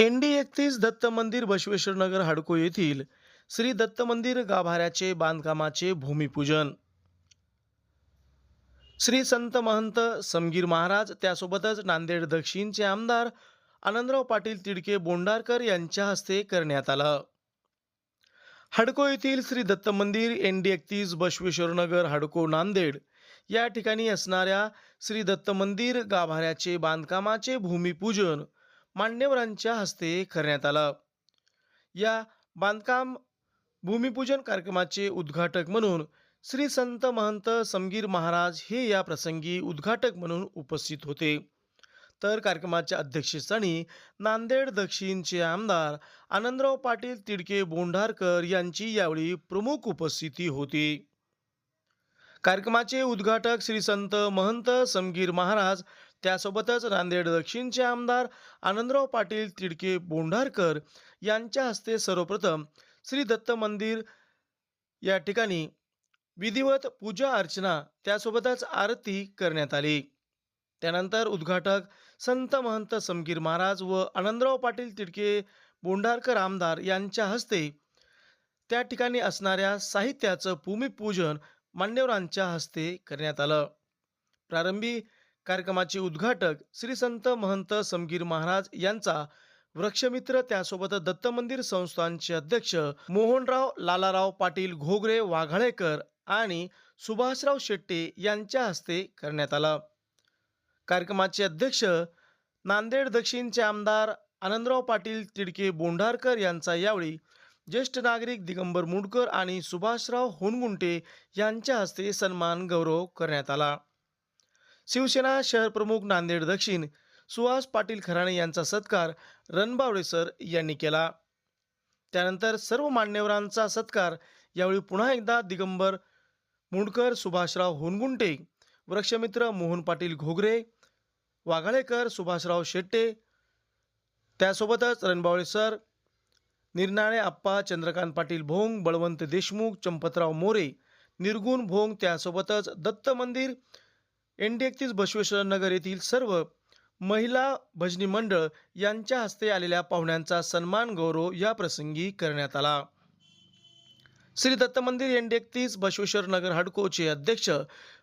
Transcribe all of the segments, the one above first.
ND एकतीस दत्त मंदिर बसवेश्वर नगर हाडको येथील श्री दत्त मंदिर गाभाऱ्याचे बांधकामाचे भूमिपूजन. श्री संत महंत समगीर महाराज त्यासोबतच नांदेड दक्षिणचे आमदार आनंदराव पाटील तिडके बोंडारकर यांच्या हस्ते करण्यात आलं. हडको येथील श्री दत्त मंदिर एन डी एकतीस बसवेश्वर नगर हडको नांदेड या ठिकाणी असणाऱ्या श्री दत्त मंदिर गाभाऱ्याचे बांधकामाचे भूमिपूजन मान्यवरांच्या हस्ते करण्यात आलं. या बांधकाम भूमिपूजन कार्यक्रमाचे उद्घाटक म्हणून श्री संत महंत समगीर महाराज हे या प्रसंगी उद्घाटक म्हणून उपस्थित होते. तर कार्यक्रमाच्या अध्यक्षस्थानी नांदेड दक्षिणचे आमदार आनंदराव पाटील तिडके बोंढारकर यांची यावेळी प्रमुख उपस्थिती होती. कार्यक्रमाचे उद्घाटक श्री संत महंत समगीर महाराज त्यासोबतच नांदेड दक्षिणचे आमदार आनंदराव पाटील तिडके बोंढारकर यांच्या हस्ते सर्वप्रथम श्री दत्त मंदिर या ठिकाणी विधिवत पूजा अर्चना त्यासोबतच आरती करण्यात आली. त्यानंतर उद्घाटक संत महंत समगीर महाराज व आनंदराव पाटील तिडके बोंढारकर आमदार यांच्या हस्ते त्या ठिकाणी असणाऱ्या साहित्याचं भूमिपूजन मान्यवरांच्या हस्ते करण्यात आलं. प्रारंभी कार्यक्रमाचे उद्घाटक श्री संत महंत समगीर महाराज यांचा वृक्षमित्र त्यासोबत दत्त मंदिर संस्थानचे अध्यक्ष मोहनराव लालाराव पाटील घोगरे वाघाळेकर आणि सुभाषराव शेट्टे यांच्या हस्ते करण्यात आला. कार्यक्रमाचे अध्यक्ष नांदेड दक्षिणचे आमदार आनंदराव पाटील तिडके बोंढारकर यांचा यावेळी ज्येष्ठ नागरिक दिगंबर मुंडकर आणि सुभाषराव होनगुंटे यांच्या हस्ते सन्मान गौरव करण्यात आला. शिवसेना शहर प्रमुख नांदेड दक्षिण सुहास पाटील खराणे यांचा सत्कार रणबावळे सर यांनी केला. त्यानंतर सर्व मान्यवरांचा सत्कार यावेळी पुन्हा एकदा दिगंबर मुंडकर सुभाषराव होनगुंटे वृक्षमित्र मोहन पाटील घोगरे वाघाळेकर सुभाषराव शेट्टे त्यासोबतच रणबावळे सर निर्नाळे आप्पा चंद्रकांत पाटील भोंग बळवंत देशमुख चंपतराव मोरे निर्गुण भोंग त्यासोबतच दत्त मंदिर एन डी एकतीस बसवेश्वर नगर येथील सर्व महिला भजनी मंडळ यांच्या हस्ते आलेल्या पाहुण्यांचा सन्मान गौरव या प्रसंगी करण्यात आला. श्री दत्त मंदिर एन डी एकतीस बसवेश्वर नगर हडकोचे अध्यक्ष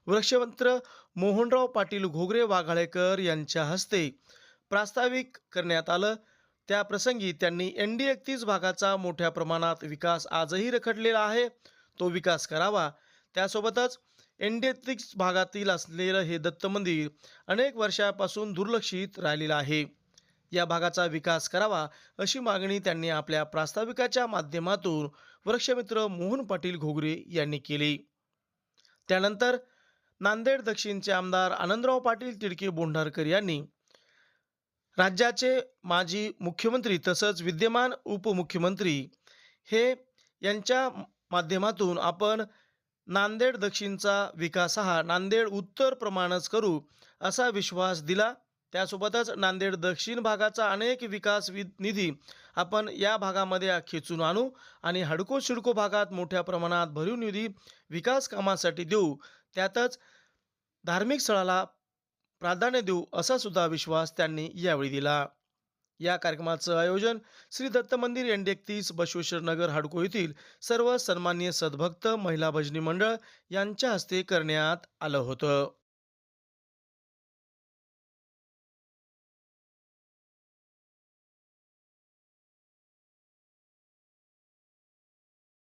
वृक्षमंत्र मोहनराव पाटील घोगरे वाघाळेकर यांच्या हस्ते प्रास्ताविक करण्यात आलं. त्या प्रसंगी त्यांनी एन डी एकतीस भागाचा मोठ्या प्रमाणात विकास आजही रखडलेला आहे. तो विकास करावा. त्यासोबतच एन डी एकतीस भागातील असलेलं हे दत्त मंदिर अनेक वर्षापासून दुर्लक्षित राहिलेलं आहे. या भागाचा विकास करावा अशी मागणी त्यांनी आपल्या प्रास्ताविकाच्या माध्यमातून वृक्षमित्र मोहन पाटील घोगरे यांनी केली. त्यानंतर नांदेड दक्षिणचे आमदार आनंदराव पाटील तिडके बोंढारकर यांनी राज्याचे माजी मुख्यमंत्री तसंच विद्यमान उपमुख्यमंत्री हे यांच्या माध्यमातून आपण नांदेड दक्षिणचा विकास हा नांदेड उत्तर प्रमाणच करू असा विश्वास दिला. त्यासोबतच नांदेड दक्षिण भागाचा अनेक विकास वि निधी आपण या भागामध्ये खेचून आणू आणि हडको शिडको भागात मोठ्या प्रमाणात भरीव निधी विकास कामासाठी देऊ. त्यातच धार्मिक स्थळाला प्राधान्य देऊ असा सुद्धा विश्वास त्यांनी यावेळी दिला. या कार्यक्रमाचं आयोजन श्री दत्त मंदिर एनडी एकतीस बसवेश्वर नगर हाडको येथील सर्व सन्मान्य सद्भक्त महिला भजनी मंडळ यांच्या हस्ते करण्यात आलं होतं.